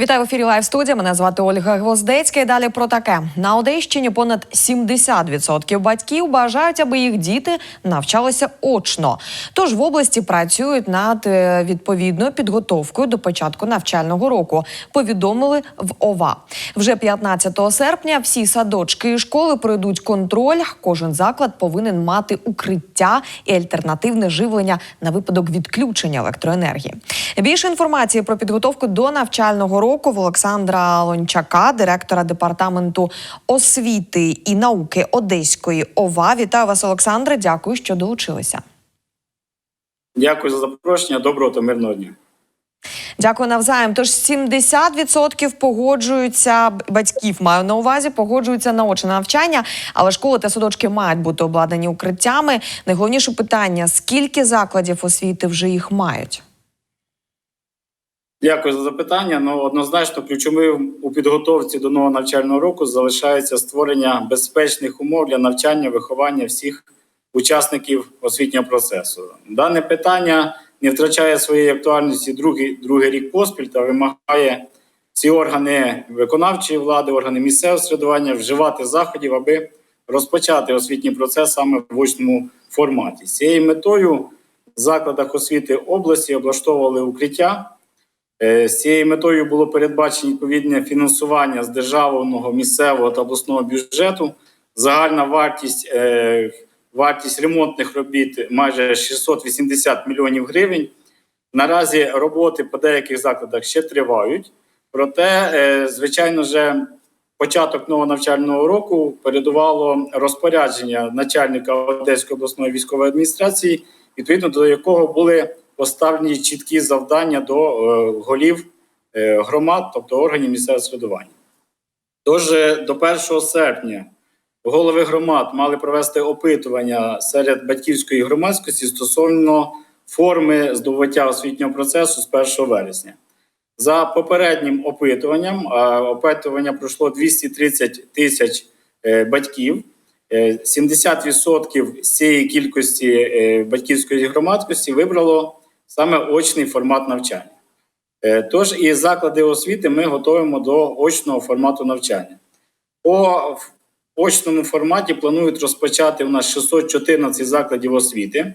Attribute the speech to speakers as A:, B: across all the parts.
A: Вітаю в ефірі Лайв студія. Мене звати Ольга Гвоздецька. І далі про таке на Одещині понад 70% батьків бажають, аби їх діти навчалися очно. Тож в області працюють над е, відповідною підготовкою до початку навчального року. Повідомили в ОВА. Вже 15 серпня всі садочки і школи пройдуть контроль. Кожен заклад повинен мати укриття і альтернативне живлення на випадок відключення електроенергії. Більше інформації про підготовку до навчального року в Олександра Лончака, директора департаменту освіти і науки Одеської ОВА. Вітаю вас, Олександре. Дякую, що долучилися.
B: Дякую за запрошення. Доброго та мирного дня.
A: Дякую навзаєм. Тож 70% погоджуються батьків, маю на увазі, погоджуються на очне навчання, але школи та садочки мають бути обладнані укриттями. Найголовніше питання: скільки закладів освіти вже їх мають?
B: Дякую за запитання. Ну однозначно, ключовим у підготовці до нового навчального року залишається створення безпечних умов для навчання, виховання всіх учасників освітнього процесу. Дане питання не втрачає своєї актуальності другий, другий рік поспіль та вимагає всі органи виконавчої влади, органи місцевого середування вживати заходів, аби розпочати освітній процес саме в очному форматі. З цією метою в закладах освіти області облаштовували укриття. Е, З цією метою було передбачено відповідне фінансування з державного, місцевого та обласного бюджету. Загальна вартість, е, вартість ремонтних робіт майже 680 мільйонів гривень. Наразі роботи по деяких закладах ще тривають. Проте, е, звичайно, вже початок нового навчального року передувало розпорядження начальника Одеської обласної військової адміністрації, відповідно до якого були поставлені чіткі завдання до е, голів е, громад, тобто органів місцевого самоврядування. Тож е, до 1 серпня голови громад мали провести опитування серед батьківської громадськості стосовно форми здобуття освітнього процесу з 1 вересня. За попереднім опитуванням, опитування пройшло 230 тисяч батьків. Е, 70% з цієї кількості батьківської громадськості вибрало саме очний формат навчання. Е, Тож і заклади освіти ми готуємо до очного формату навчання. По очному форматі планують розпочати у нас 614 закладів освіти.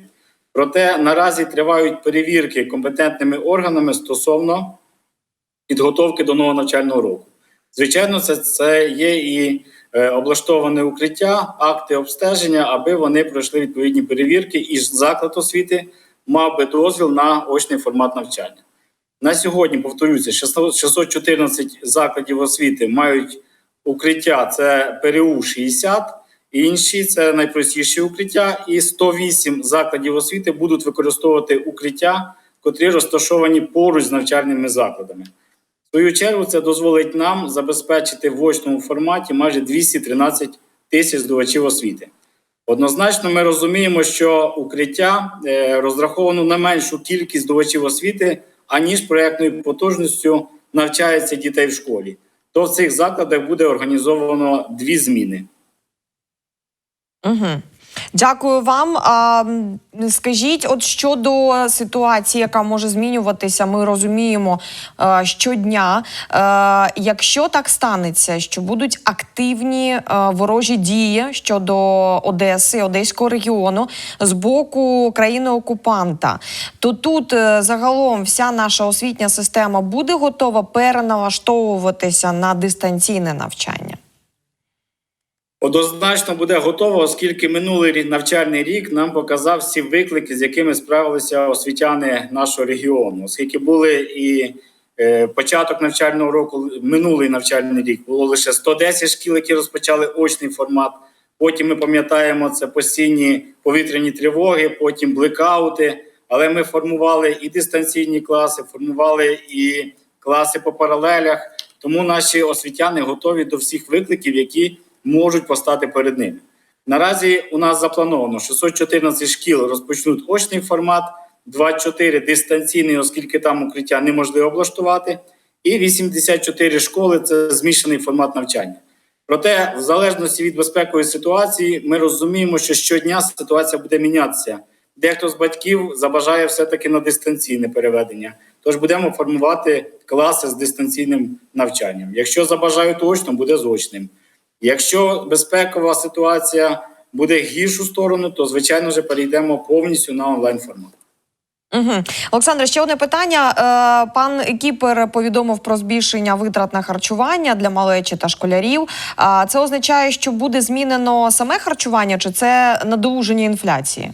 B: Проте наразі тривають перевірки компетентними органами стосовно підготовки до нового навчального року. Звичайно, це, це є і е, облаштоване укриття, акти обстеження, аби вони пройшли відповідні перевірки, і заклад освіти мав би дозвіл на очний формат навчання. На сьогодні, повторюся, 614 закладів освіти мають укриття це ПРУ 60, інші це найпростіші укриття, і 108 закладів освіти будуть використовувати укриття, котрі розташовані поруч з навчальними закладами. В свою чергу це дозволить нам забезпечити в очному форматі майже 213 тисяч здобувачів освіти. Однозначно, ми розуміємо, що укриття е, розраховано на меншу кількість здобувачів освіти, аніж проєктною потужністю навчається дітей в школі. То в цих закладах буде організовано дві зміни.
A: Угу. Дякую вам. А, скажіть, от щодо ситуації, яка може змінюватися, ми розуміємо е, щодня. Е, якщо так станеться, що будуть активні е, ворожі дії щодо Одеси, Одеського регіону з боку країни-окупанта, то тут загалом вся наша освітня система буде готова переналаштовуватися на дистанційне навчання.
B: Однозначно буде готово, оскільки минулий навчальний рік нам показав всі виклики, з якими справилися освітяни нашого регіону, оскільки були і е, початок навчального року, минулий навчальний рік було лише 110 шкіл, які розпочали очний формат. Потім ми пам'ятаємо це постійні повітряні тривоги, потім блекаути. Але ми формували і дистанційні класи, формували і класи по паралелях. Тому наші освітяни готові до всіх викликів, які можуть постати перед ними. Наразі у нас заплановано 614 шкіл розпочнуть очний формат, 24 дистанційний, оскільки там укриття неможливо облаштувати, і 84 школи це змішаний формат навчання. Проте, в залежності від безпекової ситуації, ми розуміємо, що щодня ситуація буде мінятися. Дехто з батьків забажає все-таки на дистанційне переведення. Тож будемо формувати класи з дистанційним навчанням. Якщо забажають очно, буде з очним. Якщо безпекова ситуація буде гіршу сторону, то звичайно вже перейдемо повністю на онлайн формат.
A: Угу. Олександре, ще одне питання. Е, пан Кіпер повідомив про збільшення витрат на харчування для малечі та школярів. А це означає, що буде змінено саме харчування, чи це надолуження інфляції?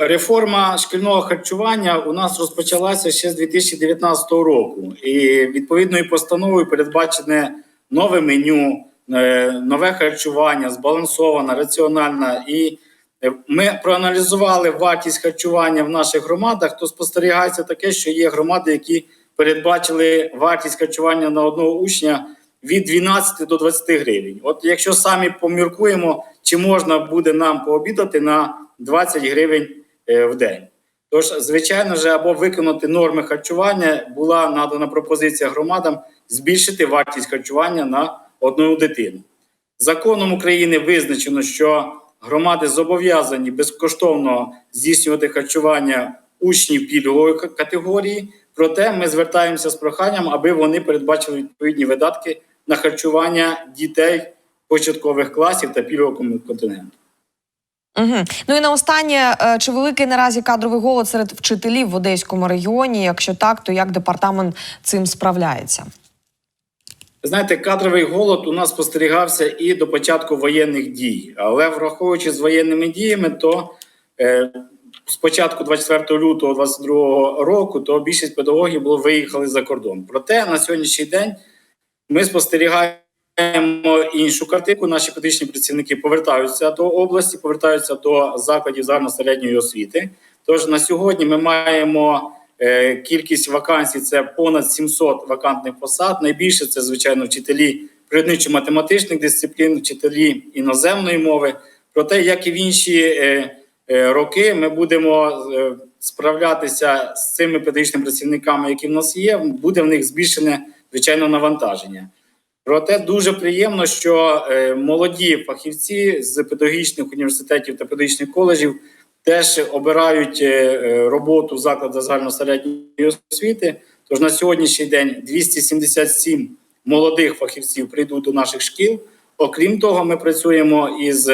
B: Реформа шкільного харчування у нас розпочалася ще з 2019 року, і відповідною постановою передбачене нове меню, е, нове харчування, збалансоване, раціональне. І е, ми проаналізували вартість харчування в наших громадах. То спостерігається таке, що є громади, які передбачили вартість харчування на одного учня від 12 до 20 гривень. От якщо самі поміркуємо, чи можна буде нам пообідати на 20 гривень е, в день. Тож, звичайно ж, або виконати норми харчування, була надана пропозиція громадам збільшити вартість харчування на одну дитину. Законом України визначено, що громади зобов'язані безкоштовно здійснювати харчування учнів пільгової категорії. Проте ми звертаємося з проханням, аби вони передбачили відповідні видатки на харчування дітей початкових класів та пільгового кон- контингенту.
A: Угу. Ну і на останнє, е, чи великий наразі кадровий голод серед вчителів в Одеському регіоні? Якщо так, то як департамент цим справляється?
B: Знаєте, кадровий голод у нас спостерігався і до початку воєнних дій. Але враховуючи з воєнними діями, то е, з початку 24 лютого 2022 року, то більшість педагогів було виїхали за кордон. Проте на сьогоднішній день ми спостерігаємо іншу картинку. Наші педагогічні працівники повертаються до області, повертаються до закладів загальносередньої освіти. Тож на сьогодні ми маємо е, кількість вакансій це понад 700 вакантних посад. Найбільше це звичайно вчителі природничо-математичних дисциплін, вчителі іноземної мови. Проте, як і в інші е, е, роки, ми будемо е, справлятися з цими педагогічними працівниками, які в нас є. Буде в них збільшене звичайно навантаження. Проте дуже приємно, що е, молоді фахівці з педагогічних університетів та педагогічних коледжів теж обирають е, е, роботу в закладах загальносередньої освіти. Тож на сьогоднішній день 277 молодих фахівців прийдуть до наших шкіл. Окрім того, ми працюємо із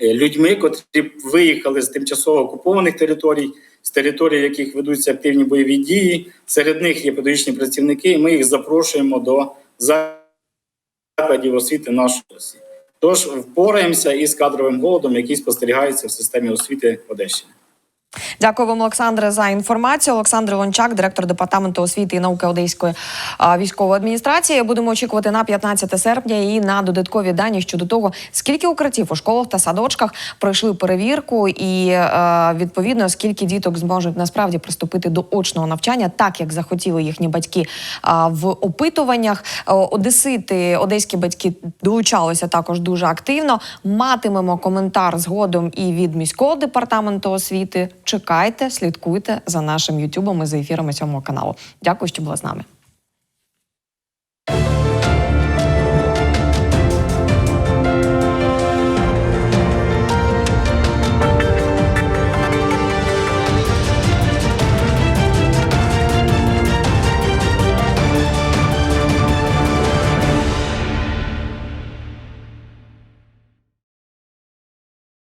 B: людьми, котрі виїхали з тимчасово окупованих територій, з територій, яких ведуться активні бойові дії. Серед них є педагогічні працівники, і ми їх запрошуємо до закладів освіти нашої області. Тож впораємося із кадровим голодом, який спостерігається в системі освіти Одещини.
A: Дякую вам, Олександре, за інформацію. Олександр Лончак, директор департаменту освіти і науки Одеської військової адміністрації. Будемо очікувати на 15 серпня і на додаткові дані щодо того, скільки укриттів у школах та садочках пройшли перевірку, і е, відповідно скільки діток зможуть насправді приступити до очного навчання, так як захотіли їхні батьки в опитуваннях. Е, Одесити, одеські батьки долучалися також дуже активно. Матимемо коментар згодом і від міського департаменту освіти. Чекайте, слідкуйте за нашим ютубом і за ефірами цього каналу. Дякую, що були з нами.